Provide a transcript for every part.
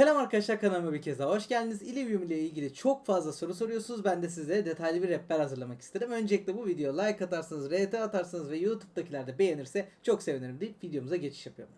Selam arkadaşlar kanalıma bir kez daha hoş geldiniz. Illivium ile ilgili çok fazla soru soruyorsunuz. Ben de size detaylı bir rehber hazırlamak istedim. Öncelikle bu video like atarsanız, RT atarsanız ve YouTube'dakiler de beğenirse çok sevinirim deyip videomuza geçiş yapıyorum.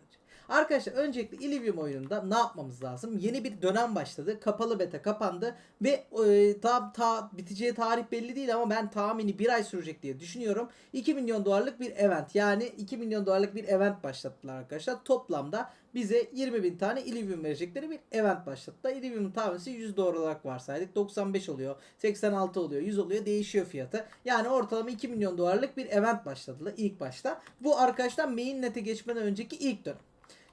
Arkadaşlar öncelikle Illivium oyununda ne yapmamız lazım? Yeni bir dönem başladı. Kapalı beta kapandı ve e, tam ta, biteceği tarih belli değil ama ben tahmini bir ay sürecek diye düşünüyorum. 2 milyon dolarlık bir event yani 2 milyon dolarlık bir event başlattılar arkadaşlar. Toplamda bize 20 bin tane Illivium verecekleri bir event başlattılar. Illivium'un tahminisi 100 dolar olarak varsaydık. 95 oluyor, 86 oluyor, 100 oluyor değişiyor fiyatı. Yani ortalama 2 milyon dolarlık bir event başladılar ilk başta. Bu arkadaşlar mainnet'e geçmeden önceki ilk dönem.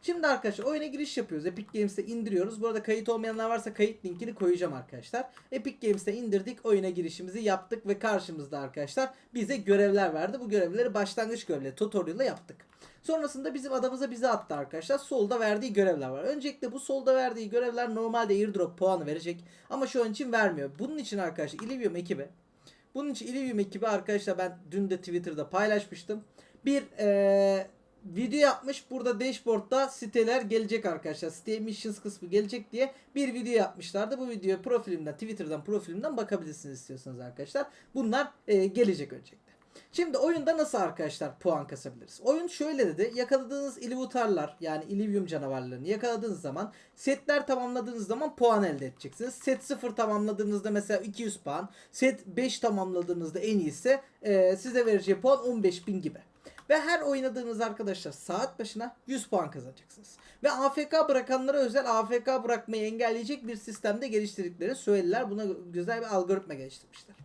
Şimdi arkadaşlar oyuna giriş yapıyoruz. Epic Games'te indiriyoruz. Bu arada kayıt olmayanlar varsa kayıt linkini koyacağım arkadaşlar. Epic Games'te indirdik. Oyuna girişimizi yaptık ve karşımızda arkadaşlar bize görevler verdi. Bu görevleri başlangıç görevleri tutorial'la yaptık. Sonrasında bizim adamıza bize attı arkadaşlar. Solda verdiği görevler var. Öncelikle bu solda verdiği görevler normalde airdrop puanı verecek. Ama şu an için vermiyor. Bunun için arkadaşlar Illivium ekibi. Bunun için Illivium ekibi arkadaşlar ben dün de Twitter'da paylaşmıştım. Bir eee video yapmış. Burada dashboard'da siteler gelecek arkadaşlar. Site emissions kısmı gelecek diye bir video yapmışlardı. Bu videoya profilimden, Twitter'dan profilimden bakabilirsiniz istiyorsanız arkadaşlar. Bunlar e, gelecek öncelikle. Şimdi oyunda nasıl arkadaşlar puan kasabiliriz? Oyun şöyle dedi. Yakaladığınız Illivutarlar yani Illivium canavarlarını yakaladığınız zaman setler tamamladığınız zaman puan elde edeceksiniz. Set 0 tamamladığınızda mesela 200 puan. Set 5 tamamladığınızda en iyisi e, size vereceği puan 15.000 gibi. Ve her oynadığınız arkadaşlar saat başına 100 puan kazanacaksınız. Ve AFK bırakanlara özel AFK bırakmayı engelleyecek bir sistemde geliştirdiklerini söylediler. Buna güzel bir algoritma geliştirmişler.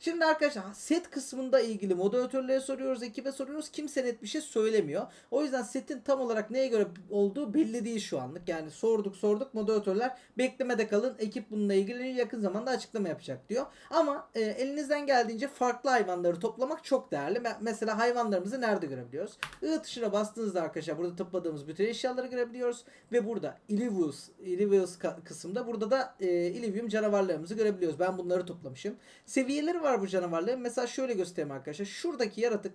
Şimdi arkadaşlar set kısmında ilgili moderatörlere soruyoruz, ekibe soruyoruz. Kimse net bir şey söylemiyor. O yüzden setin tam olarak neye göre olduğu belli değil şu anlık. Yani sorduk sorduk moderatörler beklemede kalın. Ekip bununla ilgili yakın zamanda açıklama yapacak diyor. Ama e, elinizden geldiğince farklı hayvanları toplamak çok değerli. Me- Mesela hayvanlarımızı nerede görebiliyoruz? I tuşuna bastığınızda arkadaşlar burada topladığımız bütün eşyaları görebiliyoruz. Ve burada Illivius, Illivius kısımda burada da e, Illivium canavarlarımızı görebiliyoruz. Ben bunları toplamışım. Seviyeleri var bu canavarların. Mesela şöyle göstereyim arkadaşlar. Şuradaki yaratık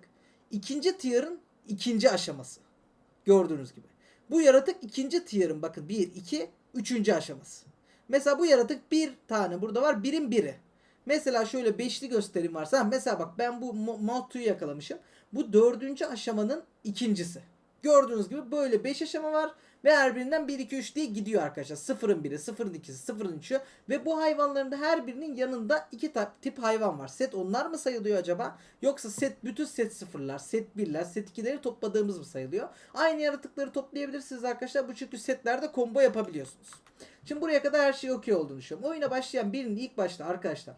ikinci tier'ın ikinci aşaması. Gördüğünüz gibi. Bu yaratık ikinci tier'ın bakın 1, 2, üçüncü aşaması. Mesela bu yaratık bir tane burada var. Birin biri. Mesela şöyle beşli gösterim varsa. Mesela bak ben bu Motu'yu yakalamışım. Bu dördüncü aşamanın ikincisi. Gördüğünüz gibi böyle 5 aşama var. Ve her birinden 1, 2, 3 diye gidiyor arkadaşlar. Sıfırın biri, sıfırın ikisi, sıfırın üçü. Ve bu hayvanların da her birinin yanında iki ta- tip hayvan var. Set onlar mı sayılıyor acaba? Yoksa set bütün set sıfırlar, set birler, set ikileri topladığımız mı sayılıyor? Aynı yaratıkları toplayabilirsiniz arkadaşlar. Bu çünkü setlerde combo yapabiliyorsunuz. Şimdi buraya kadar her şey okey olduğunu düşünüyorum. Oyuna başlayan birinin ilk başta arkadaşlar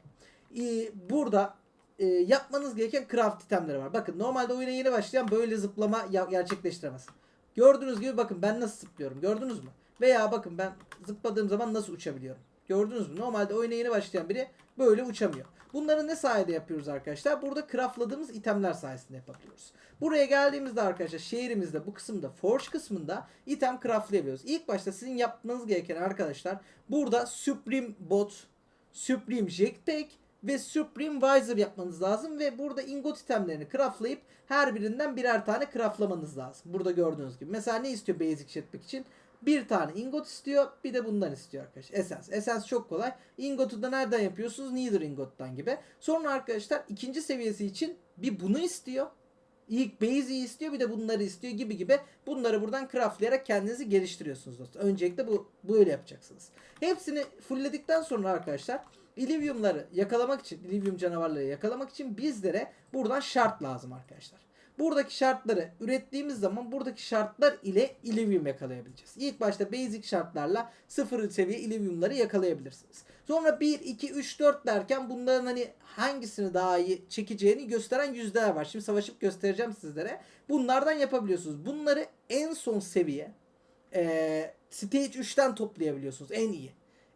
e, burada e, yapmanız gereken craft itemleri var. Bakın normalde oyuna yeni başlayan böyle zıplama gerçekleştiremez. Gördüğünüz gibi bakın ben nasıl zıplıyorum. Gördünüz mü? Veya bakın ben zıpladığım zaman nasıl uçabiliyorum. Gördünüz mü? Normalde oyuna yeni başlayan biri böyle uçamıyor. Bunları ne sayede yapıyoruz arkadaşlar? Burada craftladığımız itemler sayesinde yapabiliyoruz. Buraya geldiğimizde arkadaşlar şehrimizde bu kısımda forge kısmında item craftlayabiliyoruz. İlk başta sizin yapmanız gereken arkadaşlar burada Supreme Bot, Supreme Jetpack ve Supreme Visor yapmanız lazım ve burada ingot itemlerini craftlayıp her birinden birer tane craftlamanız lazım. Burada gördüğünüz gibi. Mesela ne istiyor basic jetpack için? Bir tane ingot istiyor. Bir de bundan istiyor arkadaşlar. Essence. Essence çok kolay. Ingotu da nereden yapıyorsunuz? Nether ingot'tan gibi. Sonra arkadaşlar ikinci seviyesi için bir bunu istiyor. İlk base'i istiyor bir de bunları istiyor gibi gibi. Bunları buradan craftlayarak kendinizi geliştiriyorsunuz dostlar. Öncelikle bu böyle yapacaksınız. Hepsini fullledikten sonra arkadaşlar Illivium'ları yakalamak için, Illivium canavarları yakalamak için bizlere buradan şart lazım arkadaşlar. Buradaki şartları ürettiğimiz zaman buradaki şartlar ile Illivium yakalayabileceğiz. İlk başta basic şartlarla sıfır seviye Illivium'ları yakalayabilirsiniz. Sonra 1, 2, 3, 4 derken bunların hani hangisini daha iyi çekeceğini gösteren yüzdeler var. Şimdi savaşıp göstereceğim sizlere. Bunlardan yapabiliyorsunuz. Bunları en son seviye eee, Stage 3'ten toplayabiliyorsunuz. En iyi.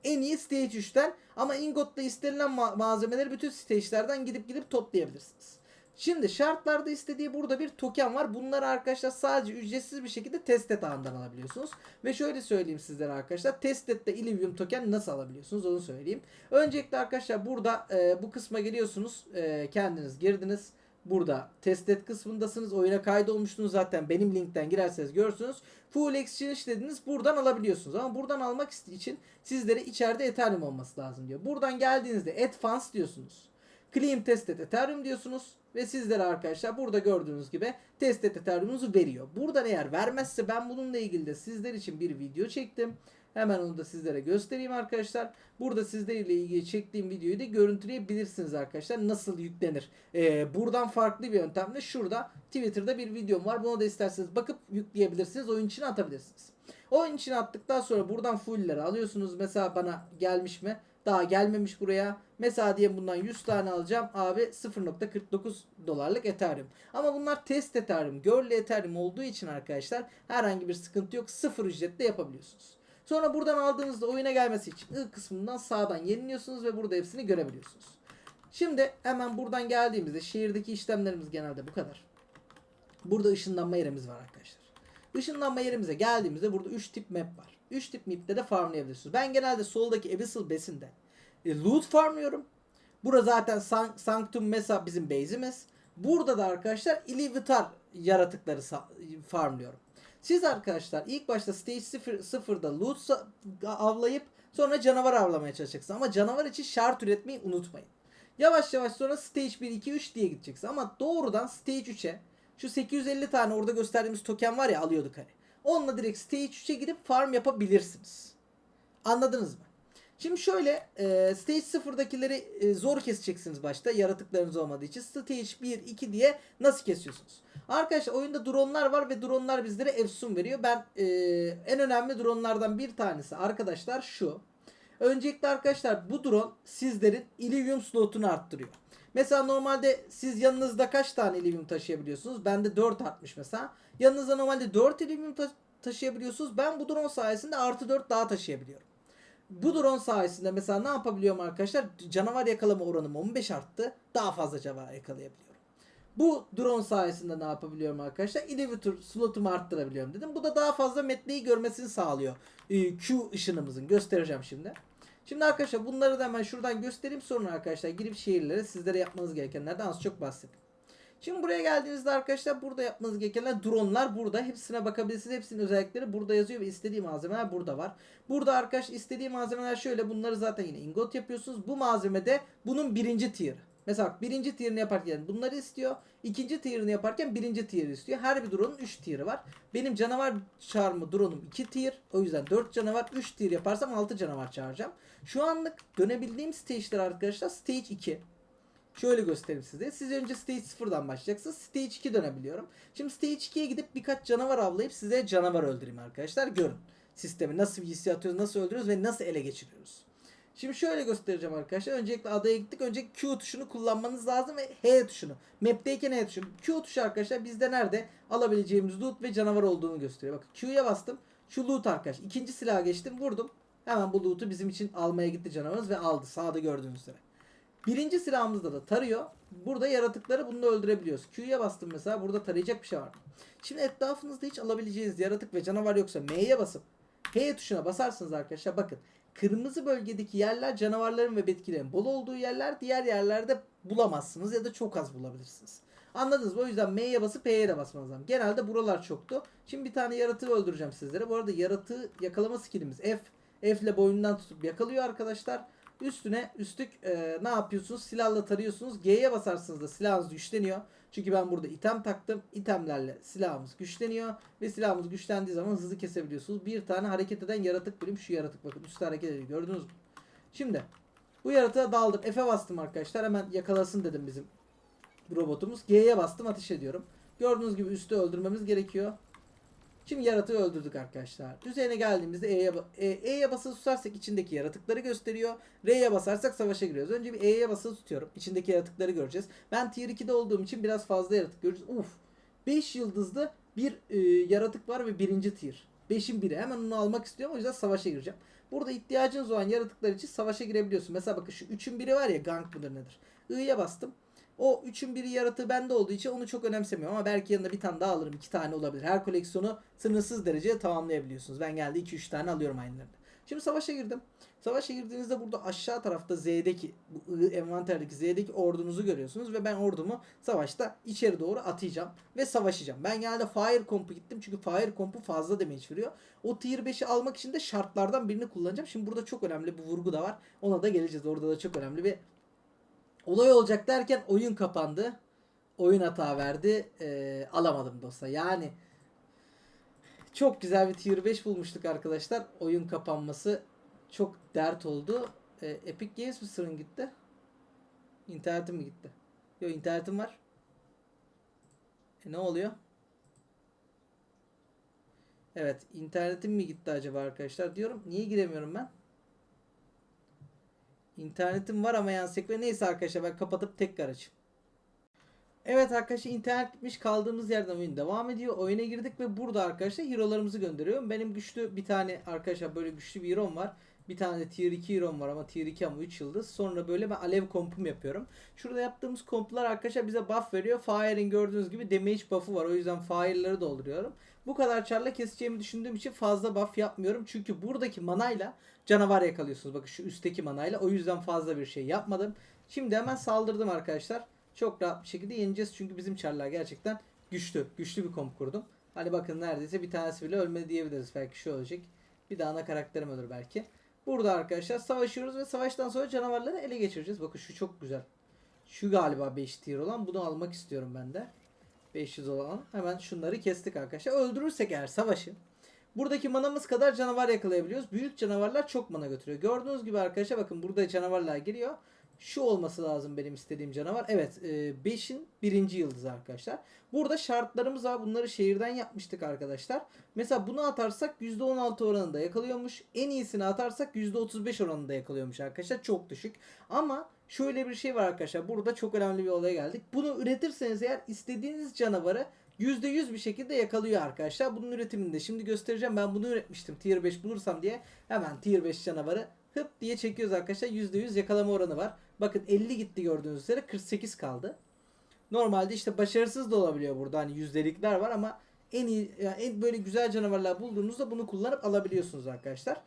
En iyi Stage 3'ten ama Ingot'ta istenilen ma- malzemeleri bütün stage'lerden gidip gidip toplayabilirsiniz. Şimdi şartlarda istediği burada bir token var. Bunları arkadaşlar sadece ücretsiz bir şekilde testet ağından alabiliyorsunuz. Ve şöyle söyleyeyim sizlere arkadaşlar. Testette Illivium token nasıl alabiliyorsunuz onu söyleyeyim. Öncelikle arkadaşlar burada e, bu kısma geliyorsunuz. E, kendiniz girdiniz. Burada test et kısmındasınız. Oyuna kaydolmuştunuz zaten. Benim linkten girerseniz görürsünüz. Full exchange dediniz. Buradan alabiliyorsunuz. Ama buradan almak için sizlere içeride Ethereum olması lazım diyor. Buradan geldiğinizde add diyorsunuz. Claim test et Ethereum diyorsunuz. Ve sizlere arkadaşlar burada gördüğünüz gibi test et Ethereum'unuzu veriyor. Buradan eğer vermezse ben bununla ilgili de sizler için bir video çektim. Hemen onu da sizlere göstereyim arkadaşlar. Burada sizlerle ilgili çektiğim videoyu da görüntüleyebilirsiniz arkadaşlar. Nasıl yüklenir? Ee, buradan farklı bir yöntemle şurada Twitter'da bir videom var. Buna da isterseniz bakıp yükleyebilirsiniz. Oyun içine atabilirsiniz. Oyun içine attıktan sonra buradan fullleri alıyorsunuz. Mesela bana gelmiş mi? Daha gelmemiş buraya. Mesela diye bundan 100 tane alacağım. Abi 0.49 dolarlık Ethereum. Ama bunlar test Ethereum, görlü Ethereum olduğu için arkadaşlar herhangi bir sıkıntı yok. Sıfır ücretle yapabiliyorsunuz. Sonra buradan aldığınızda oyuna gelmesi için I kısmından sağdan yeniliyorsunuz ve burada hepsini görebiliyorsunuz. Şimdi hemen buradan geldiğimizde şehirdeki işlemlerimiz genelde bu kadar. Burada ışınlanma yerimiz var arkadaşlar. Işınlanma yerimize geldiğimizde burada 3 tip map var. 3 tip map'te de farmlayabilirsiniz. Ben genelde soldaki Abyssal Basin'de e, loot farmlıyorum. Burada zaten San- Sanctum Mesa bizim base'imiz. Burada da arkadaşlar Illivitar yaratıkları farmlıyorum. Siz arkadaşlar ilk başta stage 0, 0'da loot avlayıp sonra canavar avlamaya çalışacaksınız. Ama canavar için şart üretmeyi unutmayın. Yavaş yavaş sonra stage 1, 2, 3 diye gideceksin. Ama doğrudan stage 3'e şu 850 tane orada gösterdiğimiz token var ya alıyorduk hani. Onunla direkt stage 3'e gidip farm yapabilirsiniz. Anladınız mı? Şimdi şöyle e, stage 0'dakileri e, zor keseceksiniz başta yaratıklarınız olmadığı için. Stage 1, 2 diye nasıl kesiyorsunuz? Arkadaşlar oyunda dronlar var ve dronlar bizlere efsun veriyor. Ben e, en önemli dronlardan bir tanesi arkadaşlar şu. Öncelikle arkadaşlar bu drone sizlerin Illivium slotunu arttırıyor. Mesela normalde siz yanınızda kaç tane Illivium taşıyabiliyorsunuz? Bende 4 artmış mesela. Yanınızda normalde 4 Illivium ta- taşıyabiliyorsunuz. Ben bu drone sayesinde artı 4 daha taşıyabiliyorum. Bu drone sayesinde mesela ne yapabiliyorum arkadaşlar? Canavar yakalama oranım 15 arttı. Daha fazla canavar yakalayabiliyorum. Bu drone sayesinde ne yapabiliyorum arkadaşlar? Inhibitor slotumu arttırabiliyorum dedim. Bu da daha fazla metneyi görmesini sağlıyor. Ee, Q ışınımızın. Göstereceğim şimdi. Şimdi arkadaşlar bunları da hemen şuradan göstereyim. Sonra arkadaşlar girip şehirlere sizlere yapmanız gerekenlerden az çok bahsedeyim. Şimdi buraya geldiğinizde arkadaşlar burada yapmanız gerekenler dronlar burada. Hepsine bakabilirsiniz. Hepsinin özellikleri burada yazıyor ve istediği malzemeler burada var. Burada arkadaş istediği malzemeler şöyle. Bunları zaten yine ingot yapıyorsunuz. Bu malzemede bunun birinci tier. Mesela birinci tier'ını yaparken bunları istiyor. İkinci tier'ını yaparken birinci tier istiyor. Her bir drone'un 3 tier'ı var. Benim canavar çağırma drone'um 2 tier. O yüzden 4 canavar 3 tier yaparsam 6 canavar çağıracağım. Şu anlık dönebildiğim stage'ler arkadaşlar stage 2. Şöyle göstereyim size. Siz önce stage 0'dan başlayacaksınız. Stage 2 dönebiliyorum. Şimdi stage 2'ye gidip birkaç canavar avlayıp size canavar öldüreyim arkadaşlar. Görün. Sistemi nasıl bir atıyoruz, nasıl öldürüyoruz ve nasıl ele geçiriyoruz. Şimdi şöyle göstereceğim arkadaşlar. Öncelikle adaya gittik. Önce Q tuşunu kullanmanız lazım ve H tuşunu. Map'teyken H tuşu. Q tuşu arkadaşlar bizde nerede alabileceğimiz loot ve canavar olduğunu gösteriyor. Bakın Q'ya bastım. Şu loot arkadaş. İkinci silaha geçtim. Vurdum. Hemen bu loot'u bizim için almaya gitti canavarımız ve aldı. Sağda gördüğünüz üzere. Birinci silahımızda da tarıyor. Burada yaratıkları bununla öldürebiliyoruz. Q'ya bastım mesela burada tarayacak bir şey var. Şimdi etrafınızda hiç alabileceğiniz yaratık ve canavar yoksa M'ye basıp H tuşuna basarsınız arkadaşlar bakın. Kırmızı bölgedeki yerler canavarların ve bitkilerin bol olduğu yerler. Diğer yerlerde bulamazsınız ya da çok az bulabilirsiniz. Anladınız mı? O yüzden M'ye basıp H'ye de basmanız lazım. Genelde buralar çoktu. Şimdi bir tane yaratığı öldüreceğim sizlere. Bu arada yaratığı yakalama skillimiz F. F ile boynundan tutup yakalıyor arkadaşlar. Üstüne üstlük e, ne yapıyorsunuz? Silahla tarıyorsunuz. G'ye basarsınız da silahınız güçleniyor. Çünkü ben burada item taktım. İtemlerle silahımız güçleniyor. Ve silahımız güçlendiği zaman hızlı kesebiliyorsunuz. Bir tane hareket eden yaratık birim. Şu yaratık bakın üstte hareket ediyor. Gördünüz mü? Şimdi bu yaratığa daldım. F'e bastım arkadaşlar. Hemen yakalasın dedim bizim robotumuz. G'ye bastım ateş ediyorum. Gördüğünüz gibi üstü öldürmemiz gerekiyor. Şimdi yaratığı öldürdük arkadaşlar. Üzerine geldiğimizde E'ye E- E'ye basılı tutarsak içindeki yaratıkları gösteriyor. R'ye basarsak savaşa giriyoruz. Önce bir E'ye basılı tutuyorum. İçindeki yaratıkları göreceğiz. Ben tier 2'de olduğum için biraz fazla yaratık göreceğiz. Uf. 5 yıldızlı bir e, yaratık var ve birinci tier. 5'in biri. Hemen onu almak istiyorum. O yüzden savaşa gireceğim. Burada ihtiyacınız olan yaratıklar için savaşa girebiliyorsun. Mesela bakın şu 3'ün biri var ya gank mıdır nedir? I'ya bastım. O üçün biri yaratığı bende olduğu için onu çok önemsemiyorum ama belki yanında bir tane daha alırım. iki tane olabilir. Her koleksiyonu sınırsız derecede tamamlayabiliyorsunuz. Ben geldi 2-3 tane alıyorum aynılarını. Şimdi savaşa girdim. Savaşa girdiğinizde burada aşağı tarafta Z'deki bu envanterdeki Z'deki ordunuzu görüyorsunuz ve ben ordumu savaşta içeri doğru atacağım ve savaşacağım. Ben genelde Fire Comp'u gittim çünkü Fire Comp'u fazla damage veriyor. O tier 5'i almak için de şartlardan birini kullanacağım. Şimdi burada çok önemli bir vurgu da var. Ona da geleceğiz. Orada da çok önemli bir olay olacak derken oyun kapandı. Oyun hata verdi. Ee, alamadım dostlar. Yani çok güzel bir tier 5 bulmuştuk arkadaşlar. Oyun kapanması çok dert oldu. Ee, Epic Games mi sırın gitti? İnternetim mi gitti? Yok internetim var. E ne oluyor? Evet internetim mi gitti acaba arkadaşlar diyorum. Niye giremiyorum ben? İnternetim var ama yan sekme. Neyse arkadaşlar ben kapatıp tekrar açayım. Evet arkadaşlar internet gitmiş kaldığımız yerden oyun devam ediyor. Oyuna girdik ve burada arkadaşlar hero'larımızı gönderiyorum. Benim güçlü bir tane arkadaşlar böyle güçlü bir hero'm var. Bir tane de tier 2 hero'm var ama tier 2 ama 3 yıldız. Sonra böyle ben alev kompum yapıyorum. Şurada yaptığımız komplar arkadaşlar bize buff veriyor. Fire'in gördüğünüz gibi damage buff'ı var. O yüzden fire'ları dolduruyorum. Bu kadar çarla keseceğimi düşündüğüm için fazla buff yapmıyorum. Çünkü buradaki manayla canavar yakalıyorsunuz. Bakın şu üstteki manayla. O yüzden fazla bir şey yapmadım. Şimdi hemen saldırdım arkadaşlar. Çok rahat bir şekilde yeneceğiz. Çünkü bizim çarlar gerçekten güçlü. Güçlü bir komp kurdum. Hani bakın neredeyse bir tanesi bile ölmedi diyebiliriz. Belki şu olacak. Bir daha ana karakterim ölür belki. Burada arkadaşlar savaşıyoruz ve savaştan sonra canavarları ele geçireceğiz. Bakın şu çok güzel. Şu galiba 5 tier olan. Bunu almak istiyorum ben de. 500 olan. Hemen şunları kestik arkadaşlar. Öldürürsek eğer savaşı. Buradaki manamız kadar canavar yakalayabiliyoruz. Büyük canavarlar çok mana götürüyor. Gördüğünüz gibi arkadaşlar bakın burada canavarlar giriyor. Şu olması lazım benim istediğim canavar. Evet 5'in birinci yıldızı arkadaşlar. Burada şartlarımız var. Bunları şehirden yapmıştık arkadaşlar. Mesela bunu atarsak %16 oranında yakalıyormuş. En iyisini atarsak %35 oranında yakalıyormuş arkadaşlar. Çok düşük. Ama şöyle bir şey var arkadaşlar. Burada çok önemli bir olaya geldik. Bunu üretirseniz eğer istediğiniz canavarı %100 bir şekilde yakalıyor arkadaşlar. Bunun üretiminde şimdi göstereceğim. Ben bunu üretmiştim. Tier 5 bulursam diye. Hemen Tier 5 canavarı hıp diye çekiyoruz arkadaşlar. %100 yakalama oranı var. Bakın 50 gitti gördüğünüz üzere 48 kaldı. Normalde işte başarısız da olabiliyor burada. Hani yüzdelikler var ama en iyi yani en böyle güzel canavarlar bulduğunuzda bunu kullanıp alabiliyorsunuz arkadaşlar.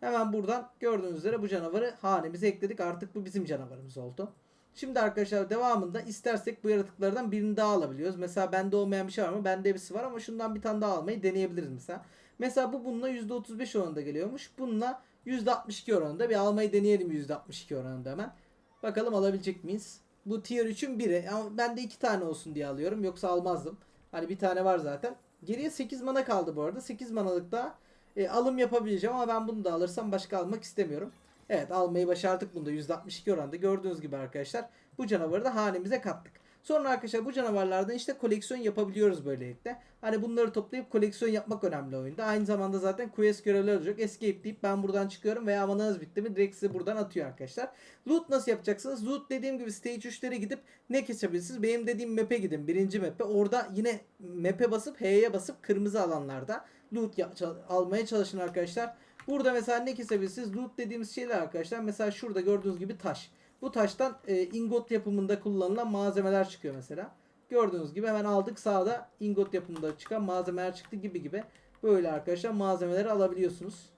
Hemen buradan gördüğünüz üzere bu canavarı hanemize ekledik. Artık bu bizim canavarımız oldu. Şimdi arkadaşlar devamında istersek bu yaratıklardan birini daha alabiliyoruz. Mesela bende olmayan bir şey var mı? Bende hepsi var ama şundan bir tane daha almayı deneyebiliriz mesela. Mesela bu bununla %35 oranında geliyormuş. Bununla %62 oranında bir almayı deneyelim %62 oranında hemen. Bakalım alabilecek miyiz? Bu tier 3'ün biri. Ama ben de iki tane olsun diye alıyorum. Yoksa almazdım. Hani bir tane var zaten. Geriye 8 mana kaldı bu arada. 8 manalık da e, alım yapabileceğim ama ben bunu da alırsam başka almak istemiyorum. Evet almayı başardık bunda %62 oranda. Gördüğünüz gibi arkadaşlar bu canavarı da hanemize kattık. Sonra arkadaşlar bu canavarlardan işte koleksiyon yapabiliyoruz böylelikle. Hani bunları toplayıp koleksiyon yapmak önemli oyunda. Aynı zamanda zaten quest görevleri olacak. Escape deyip ben buradan çıkıyorum veya mananız bitti mi direkt size buradan atıyor arkadaşlar. Loot nasıl yapacaksınız? Loot dediğim gibi stage 3'lere gidip ne kesebilirsiniz? Benim dediğim map'e gidin. Birinci map'e. Orada yine map'e basıp H'ye basıp kırmızı alanlarda loot almaya çalışın arkadaşlar. Burada mesela ne kesebilirsiniz? Loot dediğimiz şeyler arkadaşlar. Mesela şurada gördüğünüz gibi taş. Bu taştan e, ingot yapımında kullanılan malzemeler çıkıyor mesela. Gördüğünüz gibi hemen aldık sağda ingot yapımında çıkan malzemeler çıktı gibi gibi. Böyle arkadaşlar malzemeleri alabiliyorsunuz.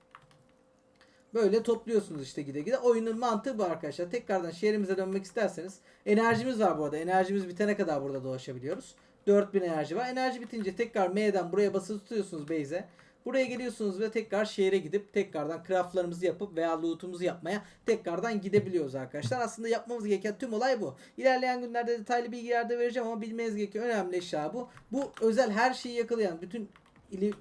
Böyle topluyorsunuz işte gide gide. Oyunun mantığı bu arkadaşlar. Tekrardan şehrimize dönmek isterseniz. Enerjimiz var bu arada. Enerjimiz bitene kadar burada dolaşabiliyoruz. 4000 enerji var. Enerji bitince tekrar M'den buraya basılı tutuyorsunuz base'e. Buraya geliyorsunuz ve tekrar şehre gidip tekrardan craftlarımızı yapıp veya loot'umuzu yapmaya tekrardan gidebiliyoruz arkadaşlar. Aslında yapmamız gereken tüm olay bu. İlerleyen günlerde detaylı bilgiler de vereceğim ama bilmeniz gereken önemli eşya bu. Bu özel her şeyi yakalayan, bütün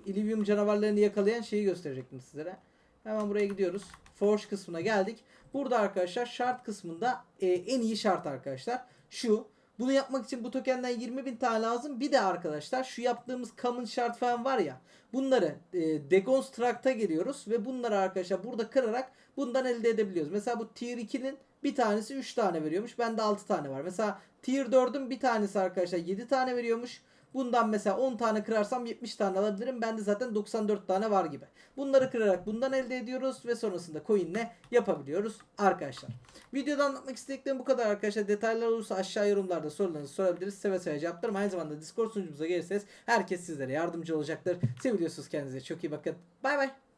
Illivium canavarlarını yakalayan şeyi gösterecektim sizlere. Hemen buraya gidiyoruz. Forge kısmına geldik. Burada arkadaşlar şart kısmında e, en iyi şart arkadaşlar. Şu. Bunu yapmak için bu tokenden 20.000 tane lazım. Bir de arkadaşlar şu yaptığımız common şart falan var ya. Bunları e, deconstruct'a geliyoruz ve bunları arkadaşlar burada kırarak bundan elde edebiliyoruz. Mesela bu tier 2'nin bir tanesi 3 tane veriyormuş. Bende 6 tane var. Mesela tier 4'ün bir tanesi arkadaşlar 7 tane veriyormuş. Bundan mesela 10 tane kırarsam 70 tane alabilirim. Bende zaten 94 tane var gibi. Bunları kırarak bundan elde ediyoruz ve sonrasında coin'le yapabiliyoruz arkadaşlar. Videoda anlatmak istediklerim bu kadar arkadaşlar. Detaylar olursa aşağı yorumlarda sorularınızı sorabiliriz. Seve seve cevaplarım. Aynı zamanda Discord sunucumuza gelirseniz herkes sizlere yardımcı olacaktır. Seviyorsunuz kendinize çok iyi bakın. Bay bay.